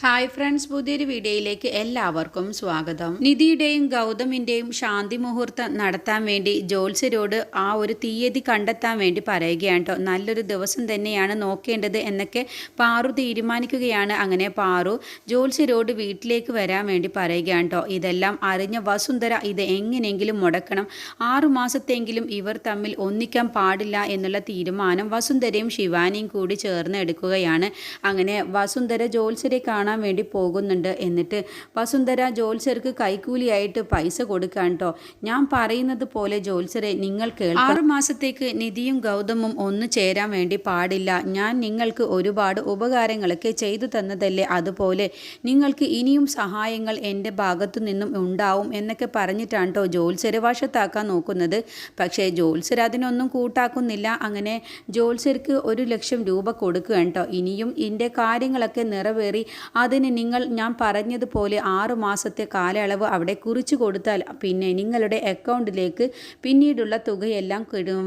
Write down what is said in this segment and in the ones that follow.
Hi friends പുതിയൊരു വീഡിയോയിലേക്ക് എല്ലാവർക്കും സ്വാഗതം. നിധിയുടെയും ഗൗതമിന്റെയും ശാന്തി മുഹൂർത്തം നടത്താൻ വേണ്ടി ജോത്സ്യരോട് ആ ഒരു തീയതി കണ്ടെത്താൻ വേണ്ടി പറയുകയാണ് കേട്ടോ നല്ലൊരു ദിവസം തന്നെയാണ് നോക്കേണ്ടത് എന്നൊക്കെ പാറു തീരുമാനിക്കുകയാണ് അങ്ങനെ പാറു ജോത്സ്യരോട് വീട്ടിലേക്ക് വരാൻ വേണ്ടി പറയുകയാണ് കേട്ടോ ഇതെല്ലാം അറിഞ്ഞ വസുന്ധര ഇത് എങ്ങനെയെങ്കിലും മുടക്കണം. ആറുമാസത്തെങ്കിലും ഇവർ തമ്മിൽ ഒന്നിക്കാൻ പാടില്ല എന്നുള്ള തീരുമാനം വസുന്ധരയും ശിവാനിയും കൂടി ചേർന്ന് എടുക്കുകയാണ് അങ്ങനെ വസുന്ധര ജോത്സ്യരെ കാണാൻ വേണ്ടി പോകുന്നുണ്ട് എന്നിട്ട് വസുന്ധര ജോത്സർക്ക് കൈക്കൂലിയായിട്ട് പൈസ കൊടുക്കാൻ കേട്ടോ ഞാൻ പറയുന്നത് പോലെ ജോത്സരെ നിങ്ങൾ കേൾക്കും ആറു മാസത്തേക്ക് നിധിയും ഗൗതമും ഒന്നു ചേരാൻ വേണ്ടി പാടില്ല. ഞാൻ നിങ്ങൾക്ക് ഒരുപാട് ഉപകാരങ്ങളൊക്കെ ചെയ്തു തന്നതല്ലേ? അതുപോലെ നിങ്ങൾക്ക് ഇനിയും സഹായങ്ങൾ എന്റെ ഭാഗത്തു നിന്നും ഉണ്ടാവും എന്നൊക്കെ പറഞ്ഞിട്ടാണ് കേട്ടോ ജോത്സര് വശത്താക്കാൻ നോക്കുന്നത്. പക്ഷേ ജോൽസർ അതിനൊന്നും കൂട്ടാക്കുന്നില്ല. അങ്ങനെ ജോൽസർക്ക് ഒരു ലക്ഷം രൂപ കൊടുക്കുക കേട്ടോ ഇനിയും ഇതിന്റെ കാര്യങ്ങളൊക്കെ നിറവേറി അതിന് നിങ്ങൾ ഞാൻ പറഞ്ഞതുപോലെ ആറു മാസത്തെ കാലയളവ് അവിടെ കുറിച്ചു കൊടുത്താൽ പിന്നെ നിങ്ങളുടെ അക്കൗണ്ടിലേക്ക് പിന്നീടുള്ള തുകയെല്ലാം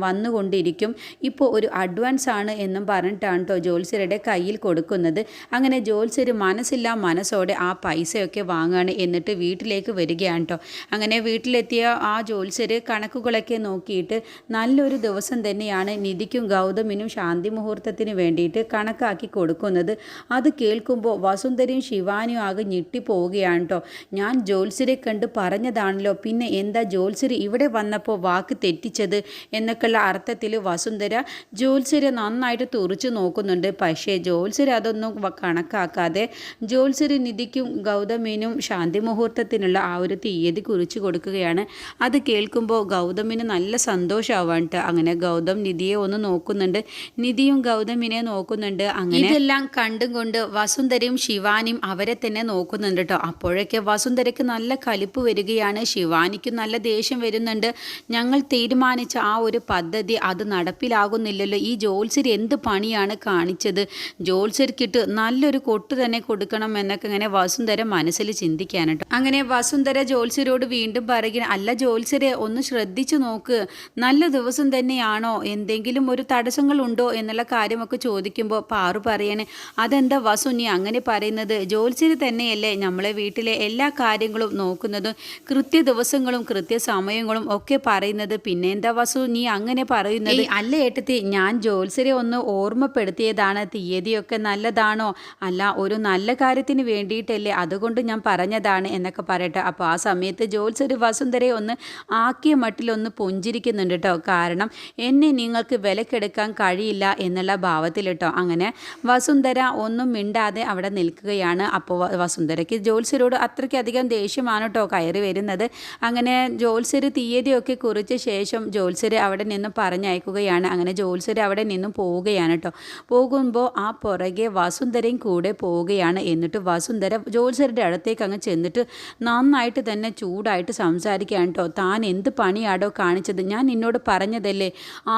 വന്നുകൊണ്ടിരിക്കും. ഇപ്പോൾ ഒരു അഡ്വാൻസ് ആണ് എന്നും പറഞ്ഞിട്ടാണ് കേട്ടോ ജോത്സ്യരുടെ കയ്യിൽ കൊടുക്കുന്നത്. അങ്ങനെ ജോത്സ്യർ മനസ്സില്ല മനസ്സോടെ ആ പൈസയൊക്കെ വാങ്ങുകയാണ് എന്നിട്ട് വീട്ടിലേക്ക് വരികയാണ് കേട്ടോ അങ്ങനെ വീട്ടിലെത്തിയ ആ ജോത്സ്യർ കണക്കുകളൊക്കെ നോക്കിയിട്ട് നല്ലൊരു ദിവസം തന്നെയാണ് നിധിക്കും ഗൗതമിനും ശാന്തി മുഹൂർത്തത്തിന് വേണ്ടിയിട്ട് കണക്കാക്കി കൊടുക്കുന്നത്. അത് കേൾക്കുമ്പോൾ വസുന്ധരയും ശിവാനിയും ആകെ ഞെട്ടിപ്പോവുകയാണ് കേട്ടോ ഞാൻ ജോത്സ്യരെ കണ്ട് പറഞ്ഞതാണല്ലോ പിന്നെ എന്താ ജോത്സ്യർ ഇവിടെ വന്നപ്പോൾ വാക്ക് തെറ്റിച്ചത് എന്നൊക്കെയുള്ള അർത്ഥത്തിൽ വസുന്ധര ജോത്സ്യരെ നന്നായിട്ട് തുറിച്ചു നോക്കുന്നുണ്ട്. പക്ഷേ ജോത്സ്യർ അതൊന്നും കണക്കാക്കാതെ ജോത്സ്യർ നിധിക്കും ഗൗതമിനും ശാന്തി മുഹൂർത്തത്തിനുള്ള ആ ഒരു തീയതി കുറിച്ച് കൊടുക്കുകയാണ്. അത് കേൾക്കുമ്പോൾ ഗൗതമിന് നല്ല സന്തോഷമാവാണ് ട്ടോ. അങ്ങനെ ഗൗതം നിധിയെ ഒന്ന് നോക്കുന്നുണ്ട്. നിധിയും ഗൗതമിനെ നോക്കുന്നുണ്ട്. അങ്ങനെ ഇതെല്ലാം കണ്ടും കൊണ്ട് വസുന്ധരയും ശിവാനിയും അവരെ തന്നെ നോക്കുന്നുണ്ട് കേട്ടോ അപ്പോഴൊക്കെ വസുന്ധരയ്ക്ക് നല്ല കലിപ്പ് വരികയാണ്. ശിവാനിക്കും നല്ല ദേഷ്യം വരുന്നുണ്ട്. ഞങ്ങൾ തീരുമാനിച്ച ആ ഒരു പദ്ധതി അത് നടപ്പിലാകുന്നില്ലല്ലോ. ഈ ജോത്സ്യർ എന്ത് പണിയാണ് കാണിച്ചത്? ജോത്സ്യർക്കിട്ട് നല്ലൊരു കൊട്ട് തന്നെ കൊടുക്കണം എന്നൊക്കെ ഇങ്ങനെ വസുന്ധര മനസ്സിൽ ചിന്തിക്കാൻ കേട്ടോ അങ്ങനെ വസുന്ധര ജോത്സ്യരോട് വീണ്ടും പറയുക അല്ല ജോത്സ്യരെ ഒന്ന് ശ്രദ്ധിച്ചു നോക്ക്. നല്ല ദിവസം തന്നെയാണോ? എന്തെങ്കിലും ഒരു തടസ്സങ്ങളുണ്ടോ? എന്നുള്ള കാര്യമൊക്കെ ചോദിക്കുമ്പോൾ പാറു പറയണേ അതെന്താ വസു നീ അങ്ങനെ പറയുന്നത്? ജോത്സ്യര് തന്നെയല്ലേ നമ്മളെ വീട്ടിലെ എല്ലാ കാര്യങ്ങളും നോക്കുന്നതും കൃത്യ ദിവസങ്ങളും കൃത്യ സമയങ്ങളും ഒക്കെ പറയുന്നത്. പിന്നെ എന്താ വസു നീ അങ്ങനെ പറയുന്നത്? "ഏയ്, അല്ല ഏട്ടത്തി ഞാൻ ജോത്സ്യരെ ഒന്ന് ഓർമ്മപ്പെടുത്തിയതാണ്. തീയതിയൊക്കെ നല്ലതാണോ? അല്ല ഒരു നല്ല കാര്യത്തിന് വേണ്ടിയിട്ടല്ലേ അതുകൊണ്ട് ഞാൻ പറഞ്ഞതാണ് എന്നൊക്കെ പറയട്ടെ. അപ്പോൾ ആ സമയത്ത് ജോത്സ്യര് വസുന്ധരയെ ഒന്ന് ആക്കിയ മട്ടിലൊന്ന് പുഞ്ചിരിക്കുന്നുണ്ട് കേട്ടോ കാരണം എന്നെ നിങ്ങൾക്ക് വിലക്കെടുക്കാൻ കഴിയില്ല എന്നുള്ള ഭാവത്തിൽ കേട്ടോ അങ്ങനെ വസുന്ധര ഒന്നും മിണ്ടാതെ അവിടെ നിൽക്കുകയാണ് അപ്പോൾ വസുന്ധരയ്ക്ക്. ജോത്സ്യരോട് അത്രയ്ക്കധികം ദേഷ്യമാണ് കേട്ടോ കയറി വരുന്നത്. അങ്ങനെ ജോത്സ്യർ തീയതിയൊക്കെ കുറിച്ച ശേഷം ജോത്സ്യർ അവിടെ നിന്നും പറഞ്ഞയക്കുകയാണ്. അങ്ങനെ ജോത്സ്യർ അവിടെ നിന്നും പോവുകയാണ് കേട്ടോ പോകുമ്പോൾ ആ പുറകെ വസുന്ധരയും കൂടെ പോവുകയാണ്. എന്നിട്ട് വസുന്ധര ജോത്സ്യരുടെ അടുത്തേക്ക് അങ്ങ് ചെന്നിട്ട് നന്നായിട്ട് തന്നെ ചൂടായിട്ട് സംസാരിക്കുകയാണ് കേട്ടോ താൻ എന്ത് പണിയാടോ കാണിച്ചത്? ഞാൻ നിന്നോട് പറഞ്ഞതല്ലേ?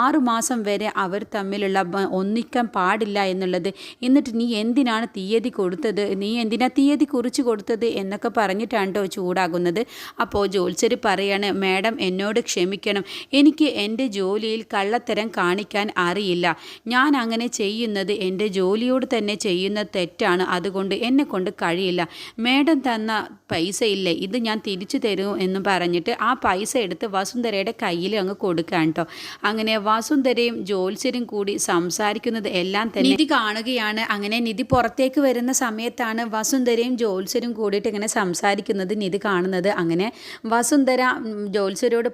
ആറു മാസം വരെ അവർ തമ്മിലുള്ള ഒന്നിക്കാൻ പാടില്ല എന്നുള്ളത്. എന്നിട്ട് നീ എന്തിനാണ് തീയതി കൊടുത്തത്? നീ എന്തിനാ തീയതി കുറിച്ച് കൊടുത്തത്? എന്നൊക്കെ പറഞ്ഞിട്ടാണ് കേട്ടോ ചൂടാകുന്നത്. അപ്പോൾ ജോത്സര് പറയാണ് മാഡം എന്നോട് ക്ഷമിക്കണം. എനിക്ക് എന്റെ ജോലിയിൽ കള്ളത്തരം കാണിക്കാൻ അറിയില്ല. ഞാൻ അങ്ങനെ ചെയ്യുന്നത് എന്റെ ജോലിയോട് തന്നെ ചെയ്യുന്ന തെറ്റാണ്. അതുകൊണ്ട് എന്നെ കൊണ്ട് കഴിയില്ല. മാഡം തന്ന പൈസ ഇല്ലേ? ഇത് ഞാൻ തിരിച്ചു തരൂ എന്ന് പറഞ്ഞിട്ട് ആ പൈസ എടുത്ത് വസുന്ധരയുടെ കയ്യിൽ അങ്ങ് കൊടുക്കാൻ കേട്ടോ അങ്ങനെ വസുന്ധരയും ജോത്സരും കൂടി സംസാരിക്കുന്നത് എല്ലാം തന്നെ നിധി കാണുകയാണ്. അങ്ങനെ നിധി പുറത്തേക്ക് വരുന്ന സമയത്താണ് വസുന്ധരയും ജോത്സ്യരും കൂടിയിട്ട് ഇങ്ങനെ സംസാരിക്കുന്നത് നിധി കാണുന്നത്. അങ്ങനെ വസുന്ധര ഉം,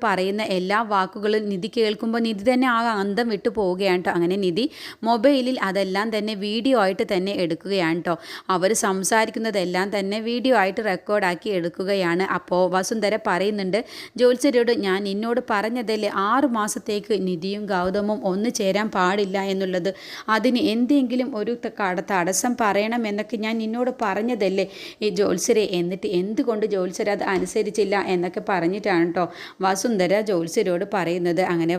പറയുന്ന എല്ലാ വാക്കുകളും നിധി കേൾക്കുമ്പോൾ നിധി തന്നെ ആ അന്തം വിട്ടു പോവുകയാണ് കേട്ടോ അങ്ങനെ നിധി മൊബൈലിൽ അതെല്ലാം തന്നെ വീഡിയോ ആയിട്ട് തന്നെ എടുക്കുകയാണ് കേട്ടോ അവർ സംസാരിക്കുന്നതെല്ലാം തന്നെ വീഡിയോ ആയിട്ട് റെക്കോർഡാക്കി എടുക്കുകയാണ്. അപ്പോൾ വസുന്ധര പറയുന്നുണ്ട് ജോത്സ്യരോട് ഞാൻ നിന്നോട് പറഞ്ഞതല്ലേ ആറു മാസത്തേക്ക് നിധിയും ഗൗതമും ഒന്ന് ചേരാൻ പാടില്ല എന്നുള്ളത്? അതിന് എന്തെങ്കിലും ഒരു തടസ്സം പറയണം എന്നൊക്കെ ഞാൻ നിന്നോട് പറഞ്ഞതല്ലേ? ഈ ജോത്സ്യരെ എന്നിട്ട് എന്തുകൊണ്ട് ജോത്സ്യർ അത് അനുസരിച്ചില്ല എന്നൊക്കെ പറഞ്ഞിട്ടാണ് കേട്ടോ വസുന്ധര ജോത്സ്യരോട് പറയുന്നത്. അങ്ങനെ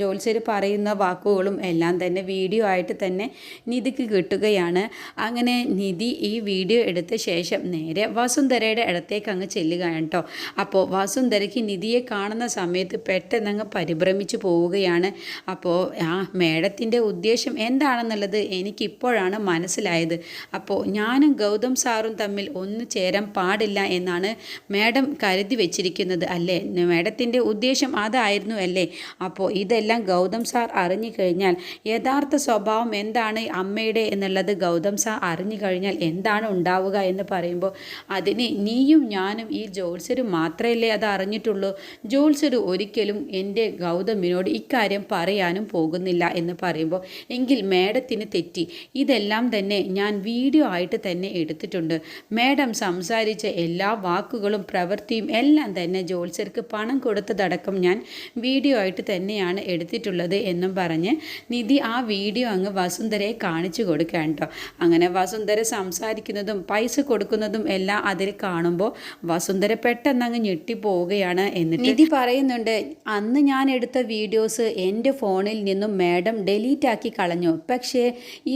ജോത്സ്യർ പറയുന്ന വാക്കുകളും എല്ലാം തന്നെ വീഡിയോ ആയിട്ട് തന്നെ നിധിക്ക് കിട്ടുകയാണ്. അങ്ങനെ നിധി ഈ വീഡിയോ എടുത്ത ശേഷം നേരെ വസുന്ധരയുടെ ഇടത്തേക്ക് അങ്ങ് ചെല്ലുകയാണ് കേട്ടോ അപ്പോൾ വസുന്ധരയ്ക്ക് നിധിയെ കാണുന്ന സമയത്ത് പെട്ടെന്ന് അങ്ങ് പരിഭ്രമിച്ചു പോവുകയാണ്. അപ്പോൾ ആ മേഡത്തിന്റെ ഉദ്ദേശം എന്താണെന്നുള്ളത് എനിക്കിപ്പോഴാണ് മനസ്സിലായത്. അപ്പോൾ ഞാനും ഗൗതം സാറും തമ്മിൽ ഒന്നു ചേരാൻ പാടില്ല എന്നാണ് മാഡം കരുതി വെച്ചിരിക്കുന്നത് അല്ലേ? മാഡത്തിന്റെ ഉദ്ദേശം അതായിരുന്നു അല്ലേ? അപ്പോൾ ഇതെല്ലാം ഗൗതം സാർ അറിഞ്ഞു കഴിഞ്ഞാൽ യഥാർത്ഥ സ്വഭാവം എന്താണ് അമ്മയുടെ എന്നുള്ളത് ഗൗതം സാർ അറിഞ്ഞു കഴിഞ്ഞാൽ എന്താണ് ഉണ്ടാവുക എന്ന് പറയുമ്പോൾ അതിന് നീയും ഞാനും ഈ ജോത്സ്യരും മാത്രമല്ലേ അത് അറിഞ്ഞിട്ടുള്ളൂ. ജോത്സ്യർ ഒരിക്കലും എന്റെ ഗൗതമിനോട് ഇക്കാര്യം പറയാനും പോകുന്നില്ല എന്ന് പറയുമ്പോൾ എങ്കിൽ മേഡത്തിന് തെറ്റി. ഇതെല്ലാം തന്നെ ഞാൻ വീഡിയോ ആയിട്ട് തന്നെ എടുത്തിട്ടുണ്ട്. മാഡം സംസാരിച്ച എല്ലാ വാക്കുകളും പ്രവൃത്തിയും എല്ലാം തന്നെ ജോത്സ്യർക്ക് പണം കൊടുത്തതടക്കം ഞാൻ വീഡിയോ ആയിട്ട് തന്നെയാണ് എടുത്തിട്ടുള്ളത് എന്നും പറഞ്ഞ് നിധി ആ വീഡിയോ അങ്ങ് വസുന്ധരയെ കാണിച്ചു കൊടുക്കാൻ കേട്ടോ. അങ്ങനെ വസുന്ധര സംസാരിക്കുന്നതും പൈസ കൊടുക്കുന്നതും എല്ലാം അതിൽ കാണുമ്പോൾ വസുന്ധര പെട്ടെന്ന് അങ്ങ് ഞെട്ടിപ്പോവുകയാണ് എന്നിട്ട് നിധി പറയുന്നുണ്ട് അന്ന് ഞാൻ എടുത്ത വീഡിയോസ് എന്റെ ഫോണിൽ നിന്നും മാഡം ഡിലീറ്റ് ആക്കി കളഞ്ഞു. പക്ഷേ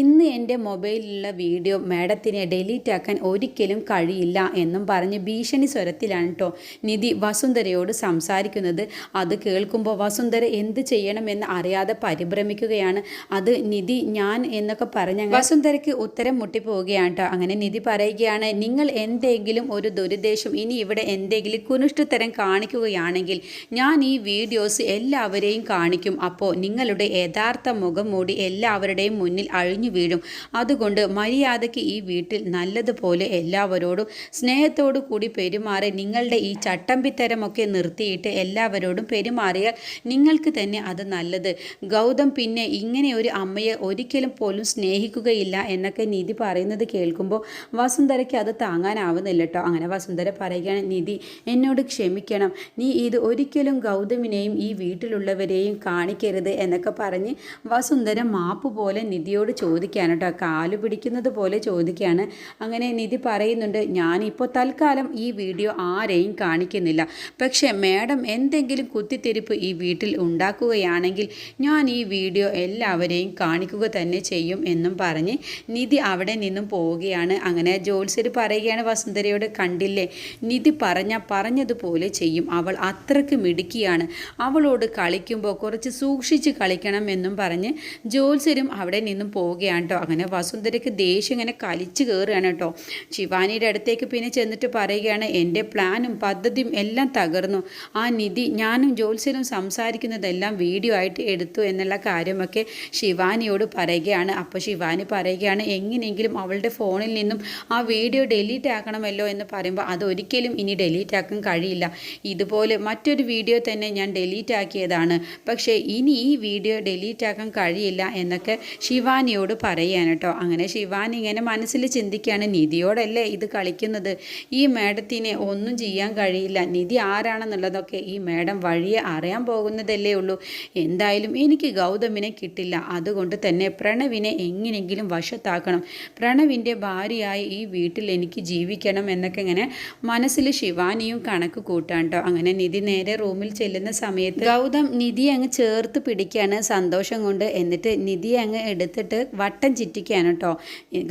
ഇന്ന് എന്റെ മൊബൈലിലുള്ള വീഡിയോ മാഡത്തിനെ ഡിലീറ്റ് ആക്കാൻ ഒരിക്കലും കഴിയില്ല എന്നും പറഞ്ഞ് ഭീഷണി സ്വരത്തിലാണ് കേട്ടോ നിധി വസുന്ധരയോട് സംസാരിക്കുന്നത്. അത് കേൾക്കുമ്പോൾ വസുന്ധര എന്ത് ചെയ്യണമെന്ന് അറിയാതെ പരിഭ്രമിക്കുകയാണ്. അത് നിധി ഞാൻ എന്നൊക്കെ പറഞ്ഞ വസുന്ധരയ്ക്ക് ഉത്തരം മുട്ടിപ്പോവുകയാണ് കേട്ടോ അങ്ങനെ നിധി പറയുകയാണ് നിങ്ങൾ എന്തെങ്കിലും ഒരു ദുരുദ്ദേശം ഇനി ഇവിടെ എന്തെങ്കിലും കുനിഷ്ടതരം കാണിക്കുകയാണെങ്കിൽ ഞാൻ ഈ വീഡിയോസ് എല്ലാവരെയും കാണിക്കും. അപ്പോൾ നിങ്ങളുടെ യഥാർത്ഥ മുഖം മൂടി എല്ലാവരുടെയും മുന്നിൽ അഴിഞ്ഞു വീഴും. അതുകൊണ്ട് മര്യാദയ്ക്ക് ഈ വീട്ടിൽ നല്ലതുപോലെ എല്ലാവരോടും സ്നേഹത്തോടു കൂടി പെരുമാറി നിങ്ങളുടെ ഈ ചട്ടമ്പിത്തരമൊക്കെ നിർത്തിയിട്ട് എല്ലാവരോടും പെരുമാറിയാൽ നിങ്ങൾക്ക് തന്നെ അത് നല്ലത്. ഗൗതം പിന്നെ ഇങ്ങനെ ഒരു അമ്മയെ ഒരിക്കലും പോലും സ്നേഹിക്കുകയില്ല എന്നൊക്കെ നിധി പറയുന്നത് കേൾക്കുമ്പോൾ വസുന്ധരയ്ക്ക് അത് താങ്ങാനാവുന്നില്ല കേട്ടോ. അങ്ങനെ വസുന്ധര പറയുകയാണ് നിധി എന്നോട് ക്ഷമിക്കണം. നീ ഇത് ഒരിക്കലും ഗൗതമിനെയും ഈ വീട്ടിലുള്ളവരെയും കാണിക്കരുത് എന്നൊക്കെ പറഞ്ഞ് വസുന്ധര മാപ്പ് പോലെ നിധിയോട് ചോദിക്കാനോട്ടോ കാലു പിടിക്കുന്നത് പോലെ ചോദിക്കുകയാണ് അങ്ങനെ നിധി പറയുന്നുണ്ട് ഞാനിപ്പോൾ തൽക്കാലം ഈ വീഡിയോ ആരെയും കാണിക്കുന്നില്ല. പക്ഷേ മാഡം എന്തെങ്കിലും കുത്തിത്തിരിപ്പ് ഈ വീട്ടിൽ ഉണ്ടാക്കുകയാണെങ്കിൽ ഞാൻ ഈ വീഡിയോ എല്ലാവരെയും കാണിക്കുക തന്നെ ചെയ്യും എന്നും പറഞ്ഞ് നിധി അവിടെ നിന്നും പോവുകയാണ്. അങ്ങനെ ജോത്സ്യർ പറയുകയാണ് വസുന്ധരയോട് കണ്ടില്ലേ? നിധി പറഞ്ഞ പറഞ്ഞതുപോലെ ചെയ്യും. അവൾ അത്രയ്ക്ക് മിടുക്കിയാണ്. അവളോട് കളിക്കുമ്പോൾ കുറച്ച് സൂക്ഷിച്ച് കളിക്കണം എന്നും പറഞ്ഞ് ജോത്സ്യരും അവിടെ നിന്നും പോവുകയാണ് കേട്ടോ അങ്ങനെ വസുന്ധരയ്ക്ക് ദേഷ്യം ഇങ്ങനെ കലിച്ചു കയറുകയാണ് കേട്ടോ. ശിവാനിയുടെ അടുത്തേക്ക് പിന്നെ ചെന്നിട്ട് പറയുകയാണ് എന്റെ പ്ലാനും പദ്ധതിയും എല്ലാം തകർന്നു. ആ നിധി ഞാനും ജോത്സ്യനും സംസാരിക്കുന്നതെല്ലാം വീഡിയോ ആയിട്ട് എടുത്തു എന്നുള്ള കാര്യമൊക്കെ ശിവാനിയോട് പറയുകയാണ്. അപ്പോൾ ശിവാനി പറയുകയാണ് എങ്ങനെയെങ്കിലും അവളുടെ ഫോണിൽ നിന്നും ആ വീഡിയോ ഡിലീറ്റ് ആക്കണമല്ലോ എന്ന് പറയുമ്പോൾ അതൊരിക്കലും ഇനി ഡിലീറ്റ് ആക്കാൻ കഴിയില്ല. ഇതുപോലെ മറ്റൊരു വീഡിയോ തന്നെ ഞാൻ ഡിലീറ്റ് ആക്കിയതാണ്. പക്ഷേ ഇനി ഈ വീഡിയോ ഡിലീറ്റ് ആക്കാൻ കഴിയില്ല എന്നൊക്കെ ശിവാനിയോട് പറയുകയാണ് കേട്ടോ. അങ്ങനെ ശിവാനി ഇങ്ങനെ മനസ്സിൽ ചിന്തിക്കുകയാണ് നിധിയോടല്ലേ ഇത് കളിക്കുന്നത്? ഈ മേഡത്തിനെ ഒന്നും ചെയ്യാൻ കഴിയില്ല. നിധി ആരാണെന്നുള്ളതൊക്കെ ഈ മേഡം വഴിയെ അറിയാൻ പോകുന്നതല്ലേ ഉള്ളൂ. എന്തായാലും എനിക്ക് ഗൗതമിനെ കിട്ടില്ല. അതുകൊണ്ട് തന്നെ പ്രണവിനെ എങ്ങനെയെങ്കിലും വശത്താക്കണം. പ്രണവിന്റെ ഭാര്യയായി ഈ വീട്ടിൽ എനിക്ക് ജീവിക്കണം എന്നൊക്കെ ഇങ്ങനെ മനസ്സിൽ ശിവാനിയും കണക്ക് കൂട്ടാൻ കേട്ടോ അങ്ങനെ നിധി നേരെ റൂമിൽ ചെല്ലുന്ന സമയത്ത് ഗൗതം നിധി അങ്ങ് ചേർത്ത് പിടിക്കുകയാണ് സന്തോഷം കൊണ്ട്. എന്നിട്ട് നിധി അങ്ങ് എടുത്തിട്ട് വട്ടം ചിറ്റിക്കുകയാണ് കേട്ടോ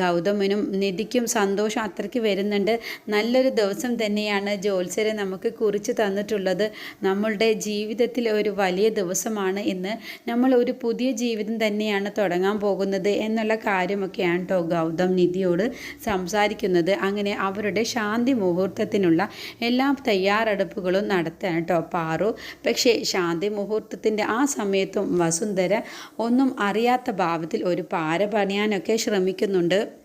ഗൗതമിനും നിധിക്കും സന്തോഷം അത്രയ്ക്ക് വരുന്നുണ്ട്. നല്ലൊരു ദിവസം തന്നെയാണ് ജോത്സരെ നമുക്ക് കുറിച്ച് തന്നിട്ടുള്ളത്. നമ്മളുടെ ജീവിതത്തിൽ ഒരു വലിയ ദിവസമാണ് ഇന്ന്. നമ്മൾ ഒരു പുതിയ ജീവിതം തന്നെയാണ് തുടങ്ങാൻ പോകുന്നത് എന്നുള്ള കാര്യമൊക്കെയാണ് കേട്ടോ ഗൗതം നിധിയോട് സംസാരിക്കുന്നത്. അങ്ങനെ അവരുടെ ശാന്തി മുഹൂർത്തത്തിനുള്ള എല്ലാ തയ്യാറെടുപ്പുകളും നടത്താൻ കേട്ടോ പാറു. പക്ഷേ ശാന്തി മുഹൂർത്തത്തിന്റെ ആ സമയത്തും വസുന്ധര ഒന്നും അറിയാത്ത ഭാവത്തിൽ ഒരു പാര പണിയാനൊക്കെ ശ്രമിക്കുന്നുണ്ട്.